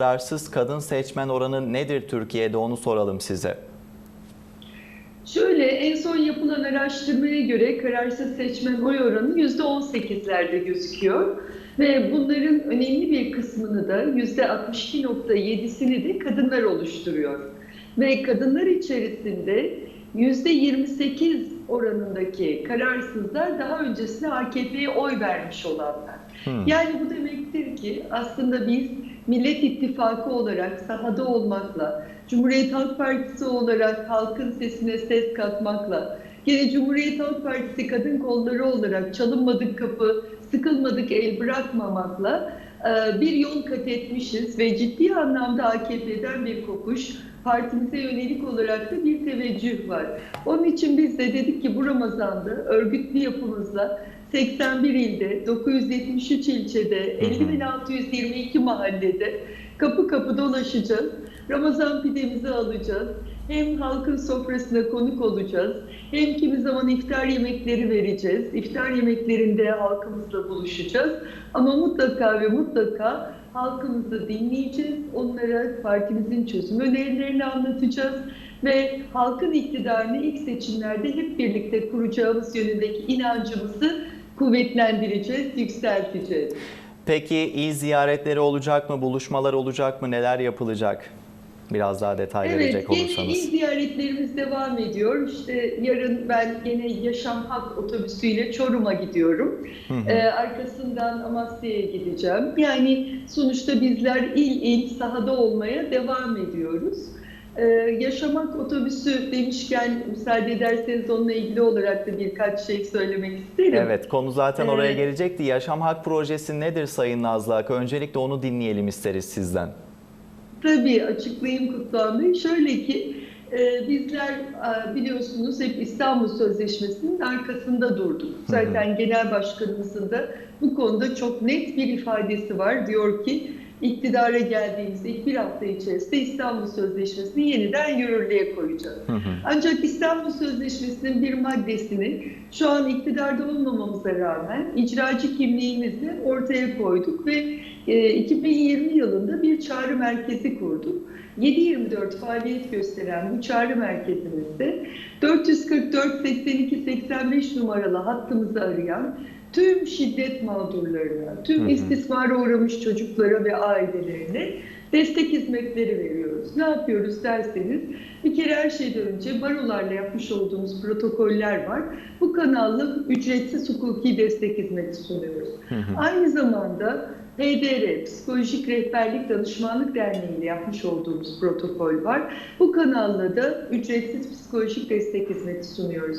Kararsız kadın seçmen oranı nedir Türkiye'de onu soralım size. Şöyle en son yapılan araştırmaya göre kararsız seçmen oy oranı %18'lerde gözüküyor. Ve bunların önemli bir kısmını da %62.7'sini de kadınlar oluşturuyor. Ve kadınlar içerisinde %28 oranındaki kararsızlar daha öncesinde AKP'ye oy vermiş olanlar. Hmm. Yani bu demektir ki aslında biz Millet İttifakı olarak sahada olmakla, Cumhuriyet Halk Partisi olarak halkın sesine ses katmakla, yine Cumhuriyet Halk Partisi kadın kolları olarak çalınmadık kapı, sıkılmadık el bırakmamakla e, bir yol kat etmişiz ve ciddi anlamda AKP'den bir kopuş, partimize yönelik olarak da bir teveccüh var. Onun için biz de dedik ki bu Ramazan'da örgütlü yapımızla 81 ilde, 973 ilçede, 50.622 mahallede kapı kapı dolaşacağız. Ramazan pidemizi alacağız. Hem halkın sofrasına konuk olacağız. Hem kimi zaman iftar yemekleri vereceğiz. İftar yemeklerinde halkımızla buluşacağız. Ama mutlaka ve mutlaka halkımızı dinleyeceğiz. Onlara partimizin çözüm önerilerini anlatacağız. Ve halkın iktidarını ilk seçimlerde hep birlikte kuracağımız yönündeki inancımızı kuvvetlendireceğiz, yükselteceğiz. Peki il ziyaretleri olacak mı, buluşmalar olacak mı, neler yapılacak? Biraz daha detay Evet, verecek olursanız. il ziyaretlerimiz devam ediyor. İşte yarın ben gene Yaşam Hak otobüsüyle Çorum'a gidiyorum. Hı hı. Ee, arkasından Amasya'ya gideceğim. Yani sonuçta bizler il il sahada olmaya devam ediyoruz. Ee, Yaşamak otobüsü demişken müsaade ederseniz onunla ilgili olarak da birkaç şey söylemek isterim. Evet, konu zaten oraya Evet. gelecekti. Yaşam Hak Projesi nedir Sayın Nazlı Ak? Öncelikle onu dinleyelim isteriz sizden. Tabii açıklayayım Kutluhan Bey. Şöyle ki e, bizler e, biliyorsunuz hep İstanbul Sözleşmesi'nin arkasında durduk. Zaten genel başkanımızın da bu konuda çok net bir ifadesi var. Diyor ki iktidara geldiğimizde ilk bir hafta içerisinde İstanbul Sözleşmesi'ni yeniden yürürlüğe koyacağız. Hı hı. Ancak İstanbul Sözleşmesi'nin bir maddesini şu an iktidarda olmamamıza rağmen icracı kimliğimizle ortaya koyduk ve e, 2020 yılında bir çağrı merkezi kurduk. 7-24 faaliyet gösteren bu çağrı merkezimizde 444 82 85 numaralı hattımızı arayan tüm şiddet mağdurlarına, tüm Hı hı. istismara uğramış çocuklara ve ailelerine destek hizmetleri veriyoruz. Ne yapıyoruz derseniz bir kere her şeyden önce barolarla yapmış olduğumuz protokoller var. Bu kanalla ücretsiz hukuki destek hizmeti sunuyoruz. Hı hı. Aynı zamanda PDR, Psikolojik Rehberlik Danışmanlık Derneği ile yapmış olduğumuz protokol var. Bu kanalla da ücretsiz psikolojik destek hizmeti sunuyoruz.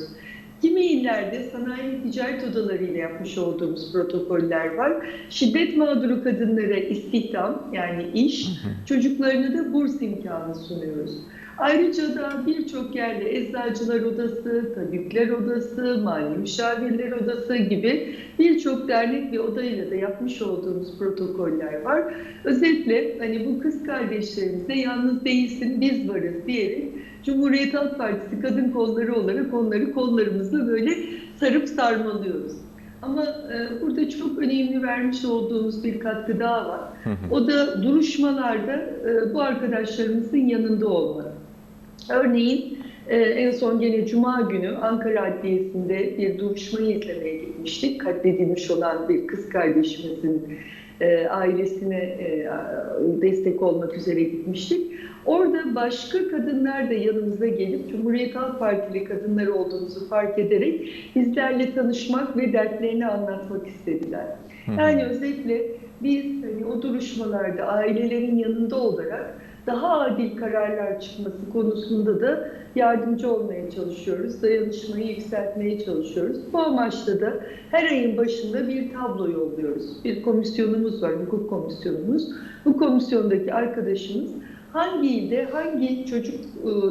Kimi illerde sanayi ticaret odaları ile yapmış olduğumuz protokoller var. Şiddet mağduru kadınlara istihdam yani iş, çocuklarına da burs imkanı sunuyoruz. Ayrıca da birçok yerde Eczacılar Odası, Tabipler Odası, Mali Müşavirler Odası gibi birçok dernek ve odayla da yapmış olduğumuz protokoller var. Özetle hani bu kız kardeşlerimize yalnız değilsin biz varız diyerek Cumhuriyet Halk Partisi kadın kolları olarak onları kollarımızla böyle sarıp sarmalıyoruz. Ama e, burada çok önemli vermiş olduğumuz bir katkı daha var. Hı hı. O da duruşmalarda e, bu arkadaşlarımızın yanında olmak. Örneğin e, en son gene Cuma günü Ankara Adliyesi'nde bir duruşmayı izlemeye gitmiştik. Katledilmiş olan bir kız kardeşimizin e, ailesine e, destek olmak üzere gitmiştik. Orada başka kadınlar da yanımıza gelip Cumhuriyet Halk Partili kadınlar olduğumuzu fark ederek bizlerle tanışmak ve dertlerini anlatmak istediler. Yani özetle biz hani o duruşmalarda ailelerin yanında olarak daha adil kararlar çıkması konusunda da yardımcı olmaya çalışıyoruz. Dayanışmayı yükseltmeye çalışıyoruz. Bu amaçla da her ayın başında bir tablo yolluyoruz. Bir komisyonumuz var, hukuk komisyonumuz. Bu komisyondaki arkadaşımız hangi ilde hangi çocuk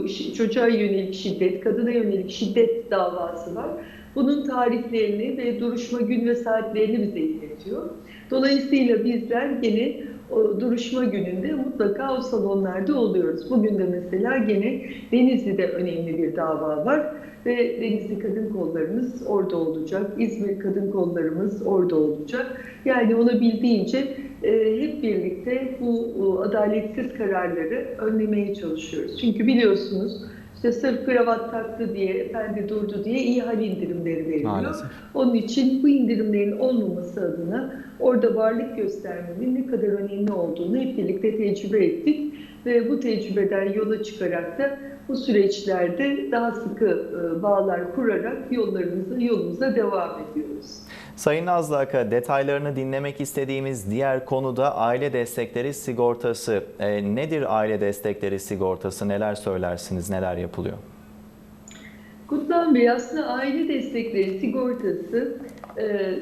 şi- çocuğa yönelik şiddet, kadına yönelik şiddet davası var. Bunun tarihlerini ve duruşma gün ve saatlerini bize iletiyor. Dolayısıyla bizler gene o duruşma gününde mutlaka o salonlarda oluyoruz. Bugün de mesela gene Denizli'de önemli bir dava var ve Denizli Kadın Kollarımız orada olacak. İzmir Kadın Kollarımız orada olacak. Yani olabildiğince e, hep birlikte bu adaletsiz kararları önlemeye çalışıyoruz. Çünkü biliyorsunuz işte sırf kravat taktı diye, efendi durdu diye iyi hal indirimleri veriliyor. Maalesef. Onun için bu indirimlerin olmaması adına orada varlık göstermenin ne kadar önemli olduğunu hep birlikte tecrübe ettik. Ve bu tecrübeden yola çıkarak da bu süreçlerde daha sıkı e, bağlar kurarak yollarımıza, yolumuza devam ediyoruz. Sayın Nazlı Aka, detaylarını dinlemek istediğimiz diğer konu da aile destekleri sigortası. E, nedir aile destekleri sigortası? Neler söylersiniz? Neler yapılıyor? Kutlan Bey aslında aile destekleri sigortası e,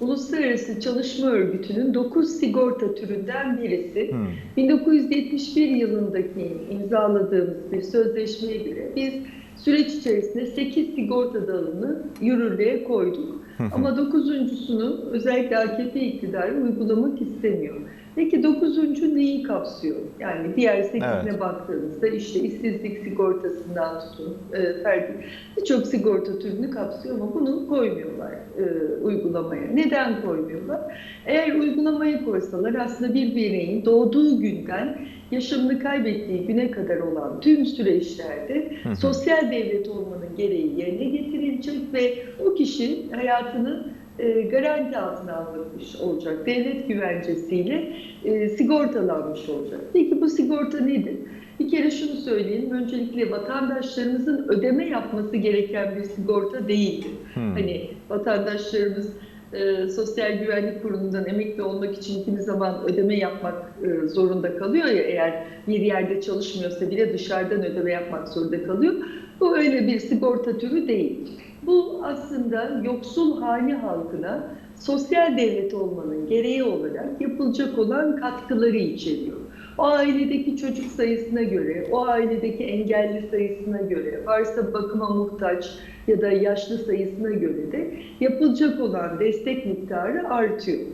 Uluslararası Çalışma Örgütü'nün 9 sigorta türünden birisi. Hmm. 1971 yılındaki imzaladığımız bir sözleşmeye göre biz süreç içerisinde 8 sigorta dalını yürürlüğe koyduk. Ama dokuzuncusunu özellikle AKP iktidarı uygulamak istemiyor. Peki dokuzuncu neyi kapsıyor? Yani diğer sekizine Evet. baktığımızda işte işsizlik sigortasından tutun, e, ferdi birçok sigorta türünü kapsıyor ama bunu koymuyorlar e, uygulamaya. Neden koymuyorlar? Eğer uygulamaya koysalar aslında bir bireyin doğduğu günden yaşamını kaybettiği güne kadar olan tüm süreçlerde Hı hı. sosyal devlet olmanın gereği yerine getirilecek ve o kişi hayatını e, garanti altına almış olacak. Devlet güvencesiyle e, sigortalanmış olacak. Peki bu sigorta nedir? Bir kere şunu söyleyeyim. Öncelikle vatandaşlarımızın ödeme yapması gereken bir sigorta değildir. Hmm. Hani vatandaşlarımız e, Sosyal Güvenlik Kurumu'ndan emekli olmak için kimi zaman ödeme yapmak e, zorunda kalıyor ya eğer bir yerde çalışmıyorsa bile dışarıdan ödeme yapmak zorunda kalıyor. Bu öyle bir sigorta türü değil. Bu aslında yoksul hane halkına sosyal devlet olmanın gereği olarak yapılacak olan katkıları içeriyor. O ailedeki çocuk sayısına göre, o ailedeki engelli sayısına göre, varsa bakıma muhtaç ya da yaşlı sayısına göre de yapılacak olan destek miktarı artıyor.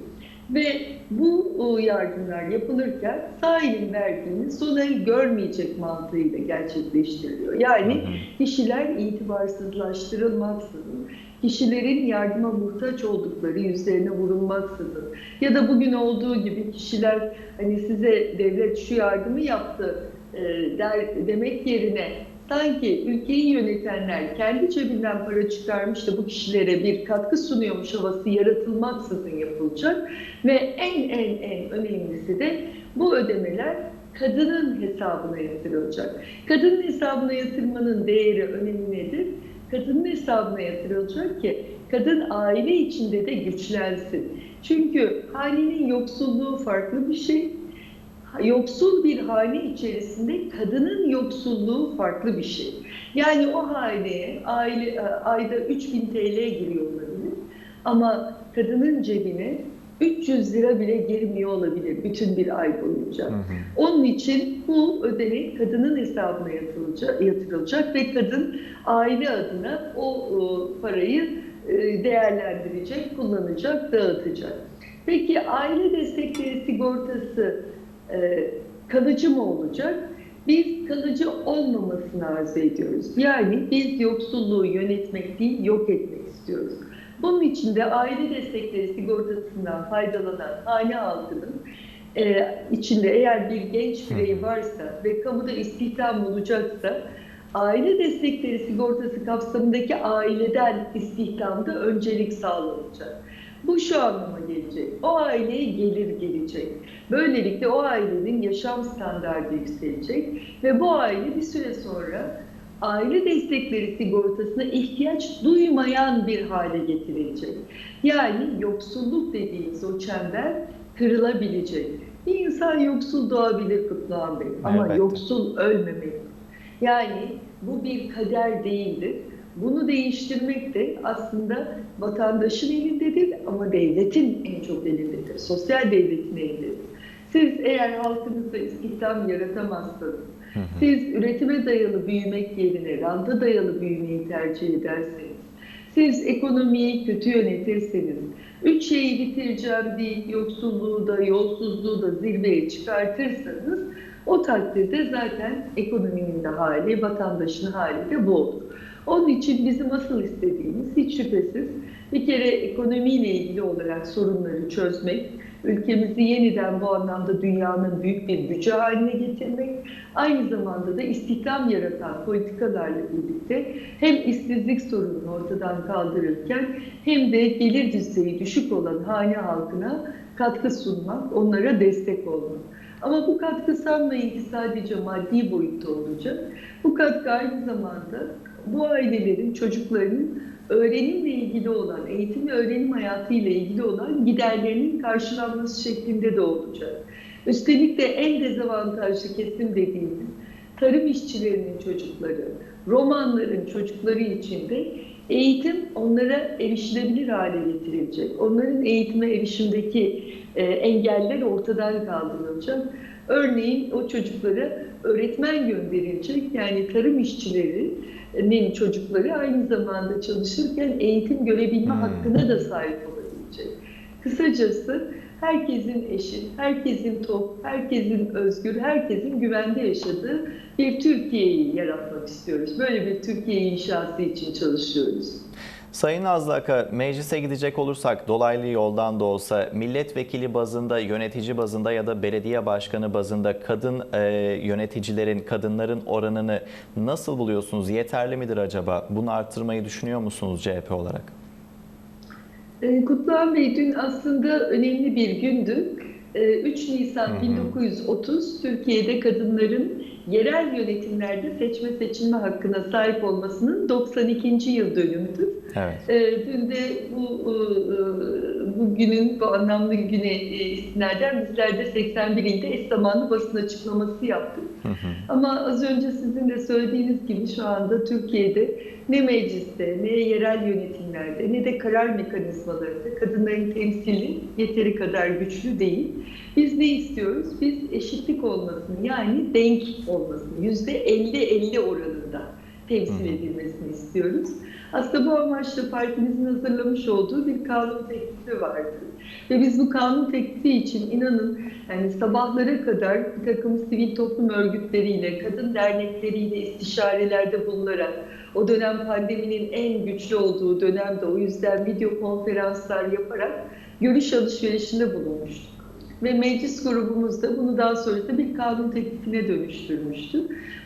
Ve bu o, yardımlar yapılırken sağ elin verdiğini el görmeyecek mantığıyla gerçekleştiriliyor. Yani kişiler itibarsızlaştırılmaksızın, kişilerin yardıma muhtaç oldukları yüzlerine vurulmaksızın ya da bugün olduğu gibi kişiler hani size devlet şu yardımı yaptı e, der, demek yerine sanki ülkeyi yönetenler kendi cebinden para çıkarmış da bu kişilere bir katkı sunuyormuş havası yaratılmaksızın yapılacak ve en en en önemlisi de bu ödemeler kadının hesabına yatırılacak. Kadının hesabına yatırmanın değeri, önemi nedir? Kadının hesabına yatırılacak ki kadın aile içinde de güçlensin. Çünkü hanenin yoksulluğu farklı bir şey. Yoksul bir hane içerisinde kadının yoksulluğu farklı bir şey. Yani o haneye aile, ayda 3000 TL giriyor olabilir ama kadının cebine 300 lira bile girmiyor olabilir bütün bir ay boyunca. Hı hı. Onun için bu ödenek kadının hesabına yatırılacak, yatırılacak ve kadın aile adına o, o parayı e, değerlendirecek, kullanacak, dağıtacak. Peki aile destekleri sigortası e, kalıcı mı olacak? Biz kalıcı olmamasını arzu ediyoruz. Yani biz yoksulluğu yönetmek değil, yok etmek istiyoruz. Bunun için de aile destekleri sigortasından faydalanan hane halkının e, içinde eğer bir genç birey varsa ve kamuda istihdam olacaksa aile destekleri sigortası kapsamındaki aileden istihdamda öncelik sağlanacak. Bu şu anlama gelecek. O aileye gelir gelecek. Böylelikle o ailenin yaşam standartı yükselecek ve bu aile bir süre sonra aile destekleri sigortasına ihtiyaç duymayan bir hale getirilecek. Yani yoksulluk dediğimiz o çember kırılabilecek. Bir insan yoksul doğabilir Kutluhan Bey ama Elbette. yoksul ölmemeli. Yani bu bir kader değildir. Bunu değiştirmek de aslında vatandaşın elindedir ama devletin en çok elindedir. Sosyal devletin elindedir. Siz eğer halkınızda istihdam yaratamazsanız, siz üretime dayalı büyümek yerine ranta dayalı büyümeyi tercih ederseniz, siz ekonomiyi kötü yönetirseniz, üç şeyi bitireceğim deyip yoksulluğu da yolsuzluğu da zirveye çıkartırsanız o takdirde zaten ekonominin de hali, vatandaşın hali de bu olur. Onun için bizim asıl istediğimiz hiç şüphesiz bir kere ekonomiyle ilgili olarak sorunları çözmek, ülkemizi yeniden bu anlamda dünyanın büyük bir gücü haline getirmek, aynı zamanda da istihdam yaratan politikalarla birlikte hem işsizlik sorununu ortadan kaldırırken hem de gelir düzeyi düşük olan hane halkına katkı sunmak, onlara destek olmak. Ama bu katkı sanmayın ki sadece maddi boyutta olacak. Bu katkı aynı zamanda bu ailelerin, çocuklarının öğrenimle ilgili olan, eğitim ve öğrenim hayatıyla ilgili olan giderlerinin karşılanması şeklinde de olacak. Üstelik de en dezavantajlı kesim dediğimiz tarım işçilerinin çocukları, romanların çocukları için de eğitim onlara erişilebilir hale getirilecek. Onların eğitime erişimdeki e, engeller ortadan kaldırılacak. Örneğin o çocuklara öğretmen gönderilecek. Yani tarım işçilerinin çocukları aynı zamanda çalışırken eğitim görebilme Hmm. hakkına da sahip olabilecek. Kısacası herkesin eşit, herkesin top, herkesin özgür, herkesin güvende yaşadığı bir Türkiye'yi yaratmak istiyoruz. Böyle bir Türkiye inşası için çalışıyoruz. Sayın Azlaka, meclise gidecek olursak dolaylı yoldan da olsa milletvekili bazında, yönetici bazında ya da belediye başkanı bazında kadın e, yöneticilerin, kadınların oranını nasıl buluyorsunuz? Yeterli midir acaba? Bunu arttırmayı düşünüyor musunuz CHP olarak? Ee, Kutluhan Bey dün aslında önemli bir gündü. Ee, 3 Nisan Hı hı. 1930 Türkiye'de kadınların yerel yönetimlerde seçme seçilme hakkına sahip olmasının 92. yıl dönümüdür. Evet. Ee, Dün de bu e, bu günün, bu anlamlı güne e, istinaden bizler de 81 ilde eş zamanlı basın açıklaması yaptık. Hı hı. Ama az önce sizin de söylediğiniz gibi şu anda Türkiye'de ne mecliste, ne yerel yönetimlerde, ne de karar mekanizmalarında kadınların temsili yeteri kadar güçlü değil. Biz ne istiyoruz? Biz eşitlik olmasını yani denk olmasını, yüzde 50-50 oranında temsil edilmesini istiyoruz. Aslında bu amaçla partimizin hazırlamış olduğu bir kanun teklifi vardı. Ve biz bu kanun teklifi için inanın yani sabahlara kadar bir takım sivil toplum örgütleriyle, kadın dernekleriyle istişarelerde bulunarak o dönem pandeminin en güçlü olduğu dönemde o yüzden video konferanslar yaparak görüş alışverişinde bulunmuştuk. Ve meclis grubumuz da bunu daha sonrasında bir kanun teklifine dönüştürmüştü.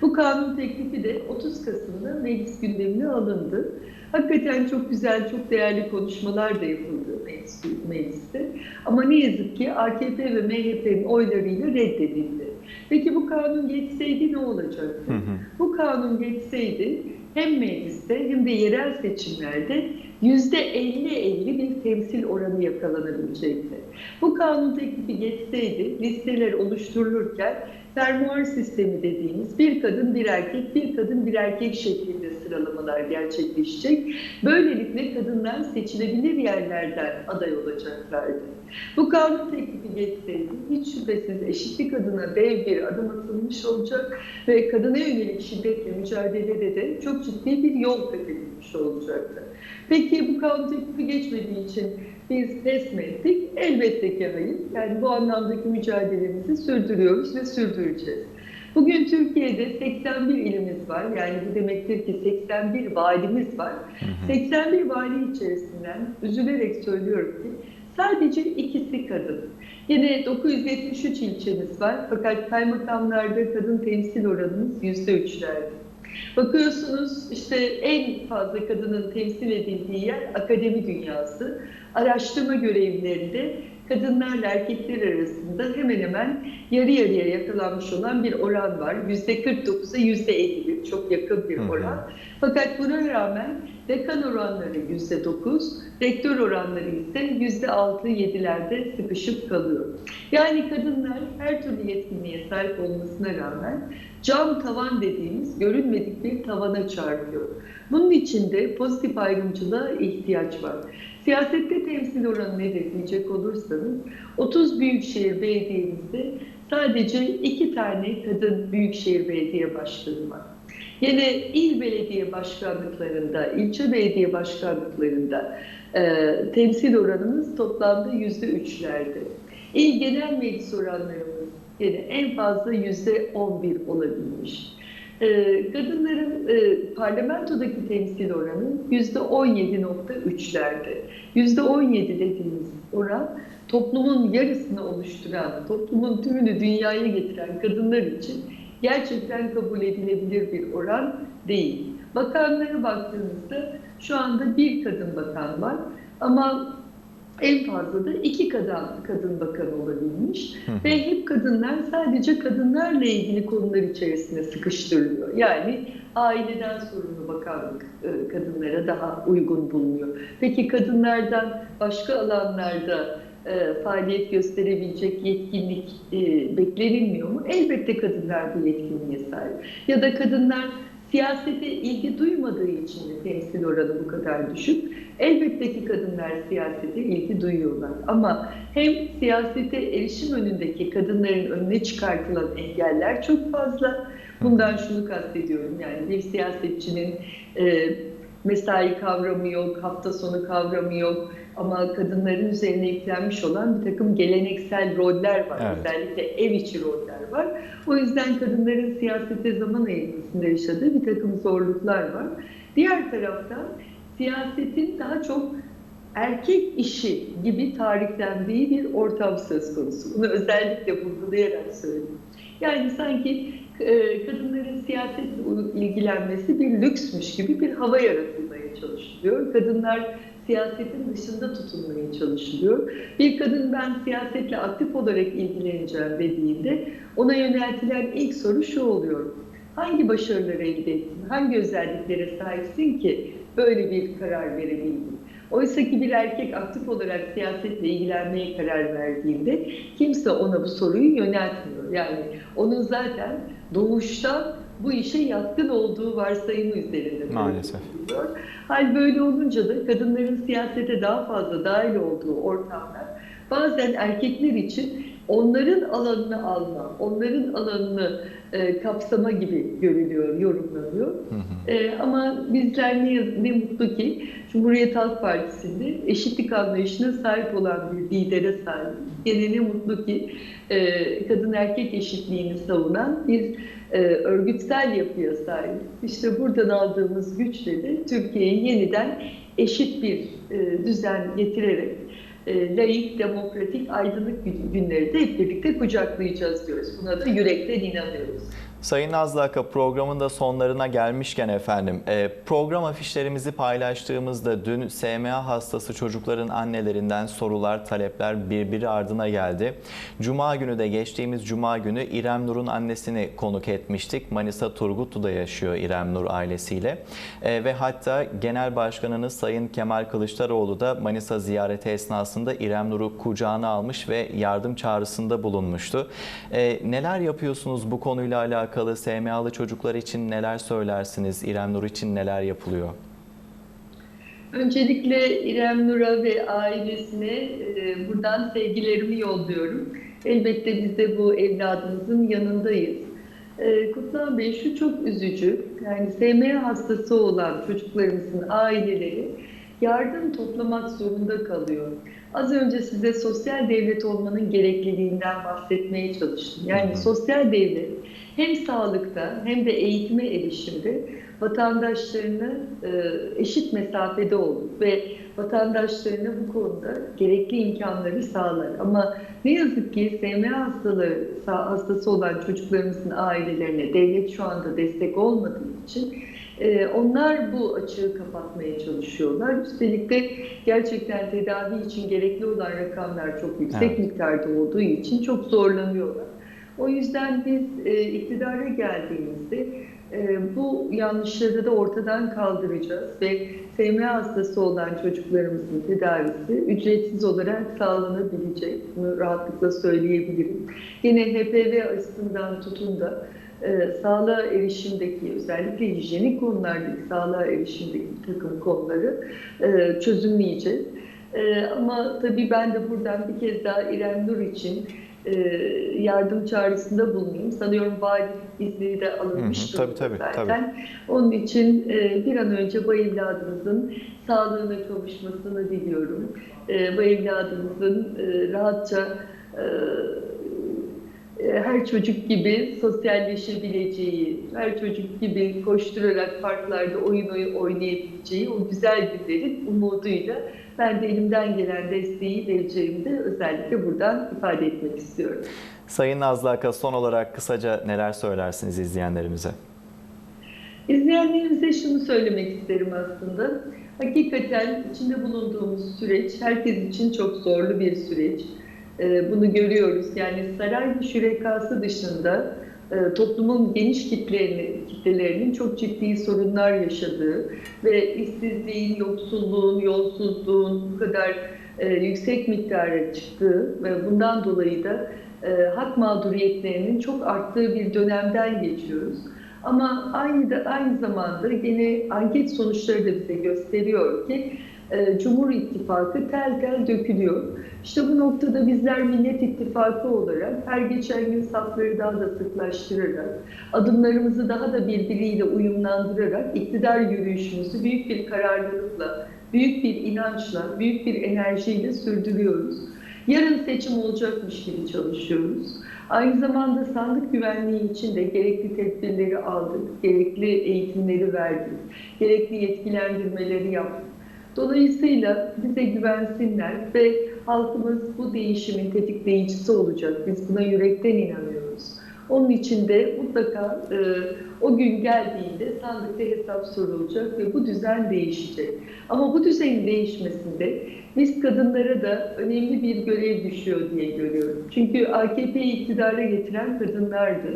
Bu kanun teklifi de 30 Kasım'da meclis gündemine alındı. Hakikaten çok güzel, çok değerli konuşmalar da yapıldı meclis, mecliste. Ama ne yazık ki AKP ve MHP'nin oylarıyla reddedildi. Peki bu kanun geçseydi ne olacaktı? Hı hı. Bu kanun geçseydi hem mecliste hem de yerel seçimlerde yüzde 50-50 bir temsil oranı yakalanabilecekti. Bu kanun teklifi geçseydi listeler oluşturulurken fermuar sistemi dediğimiz bir kadın bir erkek bir kadın bir erkek şeklinde sıralamalar gerçekleşecek. Böylelikle kadınlar seçilebilir yerlerden aday olacaklardı. Bu kanun teklifi geçseydi hiç şüphesiz eşitlik adına dev bir adım atılmış olacak ve kadına yönelik şiddetle mücadelede de çok ciddi bir yol kat edilmiş olacaktı. Peki bu kanun teklifi geçmediği için biz pes mi ettik? Elbette ki hayır. Yani bu anlamdaki mücadelemizi sürdürüyoruz ve sürdüreceğiz. Bugün Türkiye'de 81 ilimiz var. Yani bu demektir ki 81 valimiz var. 81 vali içerisinden üzülerek söylüyorum ki sadece ikisi kadın. Yine 973 ilçemiz var fakat kaymakamlarda kadın temsil oranımız %3'lerde. Bakıyorsunuz işte en fazla kadının temsil edildiği yer akademi dünyası. Araştırma görevlilerinde kadınlarla erkekler arasında hemen hemen yarı yarıya yakalanmış olan bir oran var. %49'a %51 çok yakın bir Hı hı. oran. Fakat buna rağmen dekan oranları %9, rektör oranları ise %6-7'lerde sıkışıp kalıyor. Yani kadınlar her türlü yetkinliğe sahip olmasına rağmen cam tavan dediğimiz görünmedik bir tavana çarpıyor. Bunun için de pozitif ayrımcılığa ihtiyaç var. Siyasette temsil oranı nedir diyecek olursanız 30 büyükşehir belediyemizde sadece iki tane kadın büyükşehir belediye başkanı var. Yine il belediye başkanlıklarında, ilçe belediye başkanlıklarında e, temsil oranımız toplamda yüzde üçlerde. İl genel meclis oranlarımız yine en fazla yüzde on bir olabilmiş. Ee, kadınların e, parlamentodaki temsil oranı yüzde 17.3'lerde. Yüzde 17 dediğimiz oran toplumun yarısını oluşturan, toplumun tümünü dünyaya getiren kadınlar için gerçekten kabul edilebilir bir oran değil. Bakanlara baktığımızda şu anda bir kadın bakan var ama en fazla da iki kadın, kadın bakan olabilmiş ve hep kadınlar sadece kadınlarla ilgili konular içerisine sıkıştırılıyor. Yani aileden sorumlu bakanlık e, kadınlara daha uygun bulunuyor. Peki kadınlardan başka alanlarda e, faaliyet gösterebilecek yetkinlik e, beklenilmiyor mu? Elbette kadınlar bu yetkinliğe sahip. Ya da kadınlar siyasete ilgi duymadığı için mi temsil oranı bu kadar düşük? Elbette ki kadınlar siyasete ilgi duyuyorlar. Ama hem siyasete erişim önündeki kadınların önüne çıkartılan engeller çok fazla. Bundan şunu kastediyorum yani bir siyasetçinin e, mesai kavramı yok, hafta sonu kavramı yok. Ama kadınların üzerine yüklenmiş olan bir takım geleneksel roller var. Evet. Özellikle ev içi roller var. O yüzden kadınların siyasete zaman ayırmasında yaşadığı bir takım zorluklar var. Diğer taraftan siyasetin daha çok erkek işi gibi tariflendiği bir ortam söz konusu. Bunu özellikle vurgulayarak söylüyorum. Yani sanki e, kadınların siyasetle ilgilenmesi bir lüksmüş gibi bir hava yaratılmaya çalışılıyor. Kadınlar siyasetin dışında tutulmaya çalışılıyor. Bir kadın ben siyasetle aktif olarak ilgileneceğim dediğinde ona yöneltilen ilk soru şu oluyor. Hangi başarıları elde ettin? Hangi özelliklere sahipsin ki böyle bir karar verebildin? Oysa ki bir erkek aktif olarak siyasetle ilgilenmeye karar verdiğinde kimse ona bu soruyu yöneltmiyor. Yani onun zaten doğuştan bu işe yatkın olduğu varsayımı üzerinde. Maalesef. Hal böyle olunca da kadınların siyasete daha fazla dahil olduğu ortamlar bazen erkekler için onların alanını alma, onların alanını e, kapsama gibi görülüyor, yorumlanıyor. E, ama bizler ne, ne mutlu ki Cumhuriyet Halk Partisi'nde eşitlik anlayışına sahip olan bir lidere sahip. Ne mutlu ki e, kadın erkek eşitliğini savunan bir e, örgütsel yapıya sahip. İşte buradan aldığımız güçle de Türkiye'yi yeniden eşit bir e, düzen getirerek e, laik, demokratik, aydınlık gün- günleri de hep birlikte kucaklayacağız diyoruz. Buna da yürekten inanıyoruz. Sayın Nazlı Aka programın da sonlarına gelmişken efendim e, program afişlerimizi paylaştığımızda dün SMA hastası çocukların annelerinden sorular, talepler birbiri ardına geldi. Cuma günü de geçtiğimiz Cuma günü İrem Nur'un annesini konuk etmiştik. Manisa Turgutlu'da yaşıyor İrem Nur ailesiyle E, ve hatta Genel Başkanınız Sayın Kemal Kılıçdaroğlu da Manisa ziyareti esnasında İrem Nur'u kucağına almış ve yardım çağrısında bulunmuştu. E, neler yapıyorsunuz bu konuyla alakalı? SMA'lı çocuklar için neler söylersiniz? İrem Nur için neler yapılıyor? Öncelikle İrem Nur'a ve ailesine e, buradan sevgilerimi yolluyorum. Elbette biz de bu evladımızın yanındayız. E, Kutlan Bey şu çok üzücü. Yani SMA hastası olan çocuklarımızın aileleri yardım toplamak zorunda kalıyor. Az önce size sosyal devlet olmanın gerekliliğinden bahsetmeye çalıştım. Yani sosyal devlet hem sağlıkta hem de eğitime erişimde vatandaşlarına e, eşit mesafede olur ve vatandaşlarına bu konuda gerekli imkanları sağlar. Ama ne yazık ki SMA hastaları, hastası olan çocuklarımızın ailelerine devlet şu anda destek olmadığı için e, onlar bu açığı kapatmaya çalışıyorlar. Üstelik de gerçekten tedavi için gerekli olan rakamlar çok yüksek Evet. miktarda olduğu için çok zorlanıyorlar. O yüzden biz e, iktidara geldiğimizde e, bu yanlışları da ortadan kaldıracağız ve SMA hastası olan çocuklarımızın tedavisi ücretsiz olarak sağlanabilecek. Bunu rahatlıkla söyleyebilirim. Yine HPV açısından tutun da e, sağlığa erişimdeki özellikle hijyenik konulardaki sağlığa erişimdeki takım konuları e, çözümleyeceğiz. E, ama tabii ben de buradan bir kez daha İrem Nur için yardım çağrısında bulunayım. Sanıyorum valilik izni de alınmış Hı hı, tabii, tabii, zaten. Onun için e, bir an önce bu evladımızın sağlığına kavuşmasını diliyorum. E, bu evladımızın e, rahatça e, e, her çocuk gibi sosyalleşebileceği, her çocuk gibi koşturarak parklarda oyun oy- oynayabileceği o güzel günlerin umuduyla ben de elimden gelen desteği vereceğimi de özellikle buradan ifade etmek istiyorum. Sayın Nazlı Aka son olarak kısaca neler söylersiniz izleyenlerimize? İzleyenlerimize şunu söylemek isterim aslında. Hakikaten içinde bulunduğumuz süreç herkes için çok zorlu bir süreç. Ee, Bunu görüyoruz. Yani saray şürekası dışında e, toplumun geniş kitlelerinin çok ciddi sorunlar yaşadığı ve işsizliğin, yoksulluğun, yolsuzluğun bu kadar e, yüksek miktara çıktığı ve bundan dolayı da e, hak mağduriyetlerinin çok arttığı bir dönemden geçiyoruz. Ama aynı da aynı zamanda yine anket sonuçları da bize gösteriyor ki e, Cumhur İttifakı tel tel dökülüyor. İşte bu noktada bizler Millet İttifakı olarak her geçen gün safları daha da sıklaştırarak, adımlarımızı daha da birbiriyle uyumlandırarak iktidar yürüyüşümüzü büyük bir kararlılıkla, büyük bir inançla, büyük bir enerjiyle sürdürüyoruz. Yarın seçim olacakmış gibi çalışıyoruz. Aynı zamanda sandık güvenliği için de gerekli tedbirleri aldık, gerekli eğitimleri verdik, gerekli yetkilendirmeleri yaptık. Dolayısıyla bize güvensinler ve halkımız bu değişimin tetikleyicisi olacak. Biz buna yürekten inanıyoruz. Onun için de mutlaka e, o gün geldiğinde sandıkta hesap sorulacak ve bu düzen değişecek. Ama bu düzenin değişmesinde biz kadınlara da önemli bir görev düşüyor diye görüyorum. Çünkü AKP'yi iktidara getiren kadınlardı.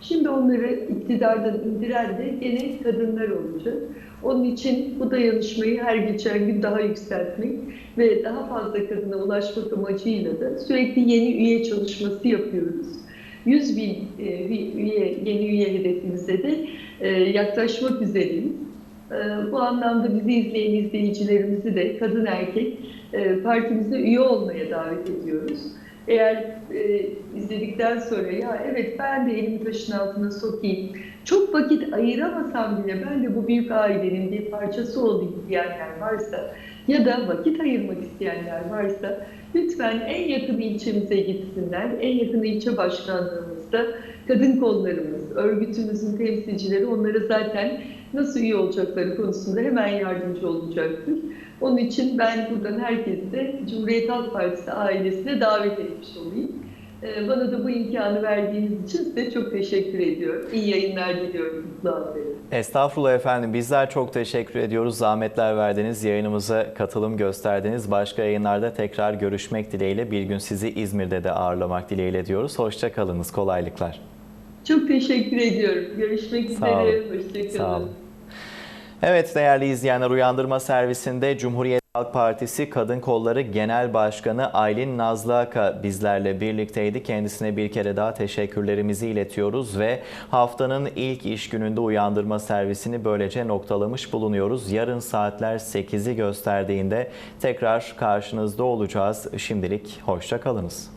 Şimdi onları iktidardan indiren de gene kadınlar olacak. Onun için bu dayanışmayı her geçen gün daha yükseltmek ve daha fazla kadına ulaşmak amacıyla da sürekli yeni üye çalışması yapıyoruz. 100 bin e, üye, yeni üye hedefimize de e, yaklaşmak üzereyiz. E, Bu anlamda bizi izleyen izleyicilerimizi de kadın erkek partimize üye olmaya davet ediyoruz. Eğer e, izledikten sonra ya evet ben de elimi taşın altına sokayım, çok vakit ayıramasam bile ben de bu büyük ailenin bir parçası olayım diyenler varsa ya da vakit ayırmak isteyenler varsa lütfen en yakın ilçemize gitsinler. En yakın ilçe başkanlığımızda kadın kollarımız, örgütümüzün temsilcileri onlara zaten nasıl üye olacakları konusunda hemen yardımcı olacaktır. Onun için ben buradan herkesi de Cumhuriyet Halk Partisi ailesine davet etmiş olayım. Ee, Bana da bu imkanı verdiğiniz için size çok teşekkür ediyorum. İyi yayınlar diliyorum. Mutlu. Estağfurullah efendim. Bizler çok teşekkür ediyoruz. Zahmetler verdiniz. Yayınımıza katılım gösterdiniz. Başka yayınlarda tekrar görüşmek dileğiyle bir gün sizi İzmir'de de ağırlamak dileğiyle diyoruz. Hoşça kalınız. Kolaylıklar. Çok teşekkür ediyorum. Görüşmek Sağ üzere. olun. Hoşçakalın. Sağ olun. Evet değerli izleyenler Uyandırma Servisinde Cumhuriyet Halk Partisi Kadın Kolları Genel Başkanı Aylin Nazlı Aka bizlerle birlikteydi. Kendisine bir kere daha teşekkürlerimizi iletiyoruz ve haftanın ilk iş gününde Uyandırma Servisini böylece noktalamış bulunuyoruz. Yarın saatler 8'i gösterdiğinde tekrar karşınızda olacağız. Şimdilik hoşça kalınız.